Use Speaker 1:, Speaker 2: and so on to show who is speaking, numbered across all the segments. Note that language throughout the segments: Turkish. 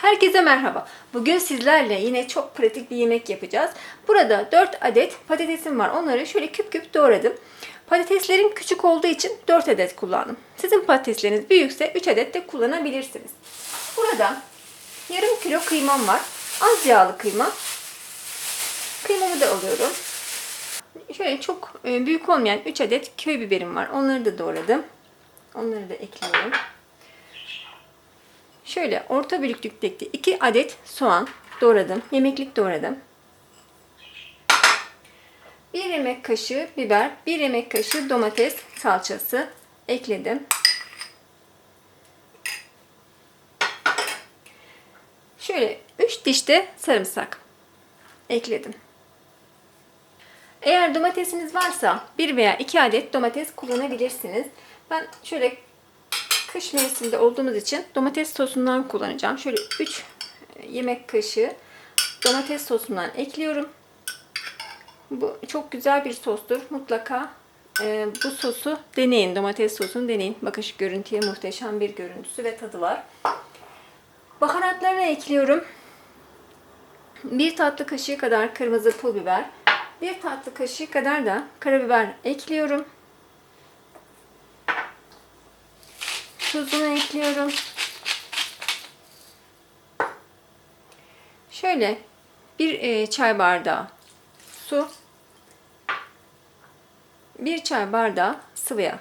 Speaker 1: Herkese merhaba. Bugün sizlerle yine çok pratik bir yemek yapacağız. Burada 4 adet patatesim var. Onları şöyle küp küp doğradım. Patateslerim küçük olduğu için 4 adet kullandım. Sizin patatesleriniz büyükse 3 adet de kullanabilirsiniz. Burada yarım kilo kıymam var. Az yağlı kıyma. Kıymamı da alıyorum. Şöyle çok e, büyük olmayan 3 adet köy biberim var. Onları da doğradım. Onları da ekliyorum. Şöyle orta büyüklükteki 2 adet soğan doğradım. Yemeklik doğradım. 1 yemek kaşığı biber, 1 yemek kaşığı domates salçası ekledim. Şöyle 3 diş de sarımsak ekledim. Eğer domatesiniz varsa 1 veya 2 adet domates kullanabilirsiniz. Ben şöyle kış mevsiminde olduğumuz için domates sosundan kullanacağım. Şöyle 3 yemek kaşığı domates sosundan ekliyorum. Bu çok güzel bir sostur. Mutlaka e, bu sosu deneyin. Domates sosunu deneyin. Bakın şu görüntüye muhteşem bir görüntüsü ve tadı var. Baharatlarını ekliyorum. Bir tatlı kaşığı kadar kırmızı pul biber. Bir tatlı kaşığı kadar da karabiber ekliyorum. Tuzunu ekliyorum. Şöyle bir e, çay bardağı su, bir çay bardağı sıvı yağ.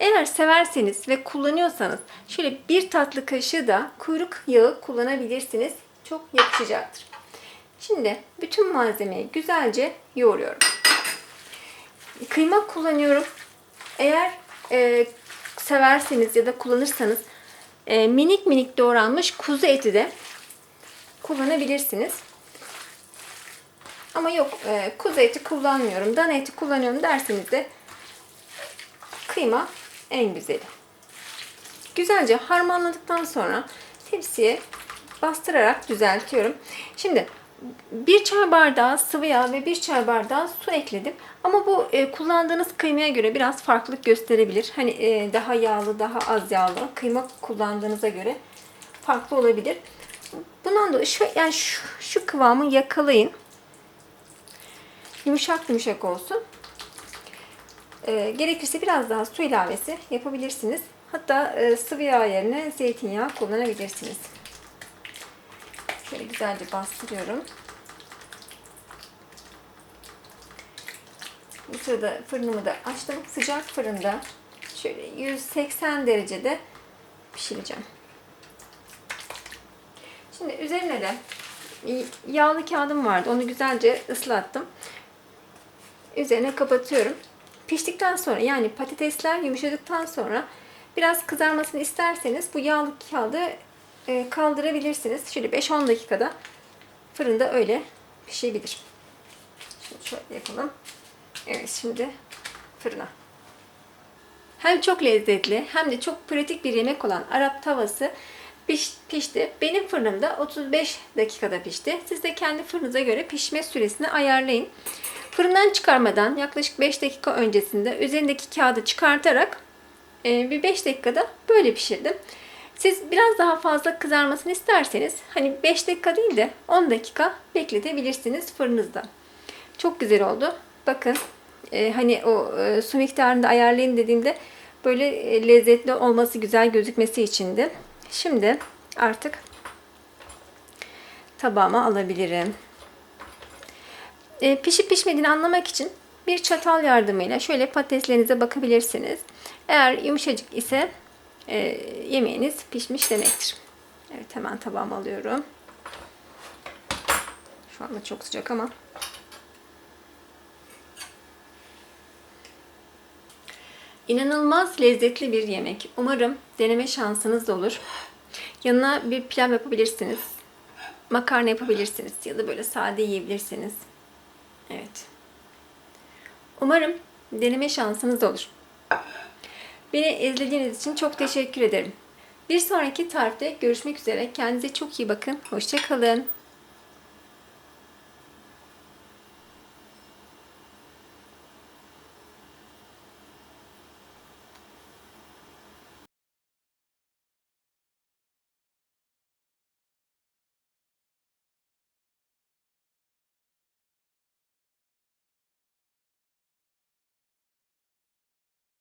Speaker 1: Eğer severseniz ve kullanıyorsanız şöyle bir tatlı kaşığı da kuyruk yağı kullanabilirsiniz. Çok yakışacaktır. Şimdi bütün malzemeyi güzelce yoğuruyorum. Kıyma kullanıyorum. Eğer e, severseniz ya da kullanırsanız e, minik minik doğranmış kuzu eti de kullanabilirsiniz. Ama yok e, kuzu eti kullanmıyorum, dana eti kullanıyorum derseniz de kıyma en güzeli. Güzelce harmanladıktan sonra tepsiye bastırarak düzeltiyorum. Şimdi bir çay bardağı sıvı yağ ve bir çay bardağı su ekledim. Ama bu e, kullandığınız kıymaya göre biraz farklılık gösterebilir. Hani e, daha yağlı, daha az yağlı kıyma kullandığınıza göre farklı olabilir. Bundan dolayı şu, yani şu, şu kıvamı yakalayın. Yumuşak yumuşak olsun. E, gerekirse biraz daha su ilavesi yapabilirsiniz. Hatta e, sıvı yağ yerine zeytinyağı kullanabilirsiniz. Şöyle güzelce bastırıyorum. Bu sırada fırınımı da açtım. Sıcak fırında şöyle 180 derecede pişireceğim. Şimdi üzerine de yağlı kağıdım vardı. Onu güzelce ıslattım. Üzerine kapatıyorum. Piştikten sonra yani patatesler yumuşadıktan sonra biraz kızarmasını isterseniz bu yağlı kağıdı e, kaldırabilirsiniz. Şöyle 5-10 dakikada fırında öyle pişebilir. Şimdi şöyle yapalım. Evet şimdi fırına. Hem çok lezzetli hem de çok pratik bir yemek olan Arap tavası piş, pişti. Benim fırınımda 35 dakikada pişti. Siz de kendi fırınıza göre pişme süresini ayarlayın. Fırından çıkarmadan yaklaşık 5 dakika öncesinde üzerindeki kağıdı çıkartarak e, bir 5 dakikada böyle pişirdim. Siz biraz daha fazla kızarmasını isterseniz hani 5 dakika değil de 10 dakika bekletebilirsiniz fırınızda. Çok güzel oldu. Bakın e, hani o e, su miktarını da ayarlayın dediğimde böyle e, lezzetli olması güzel gözükmesi içindi. Şimdi artık tabağıma alabilirim. E, pişip pişmediğini anlamak için bir çatal yardımıyla şöyle patateslerinize bakabilirsiniz. Eğer yumuşacık ise e, yemeğiniz pişmiş demektir. Evet hemen tabağıma alıyorum. Şu anda çok sıcak ama. İnanılmaz lezzetli bir yemek. Umarım deneme şansınız da olur. Yanına bir pilav yapabilirsiniz. Makarna yapabilirsiniz ya da böyle sade yiyebilirsiniz. Evet. Umarım deneme şansınız da olur. Beni izlediğiniz için çok teşekkür ederim. Bir sonraki tarifte görüşmek üzere. Kendinize çok iyi bakın. Hoşçakalın.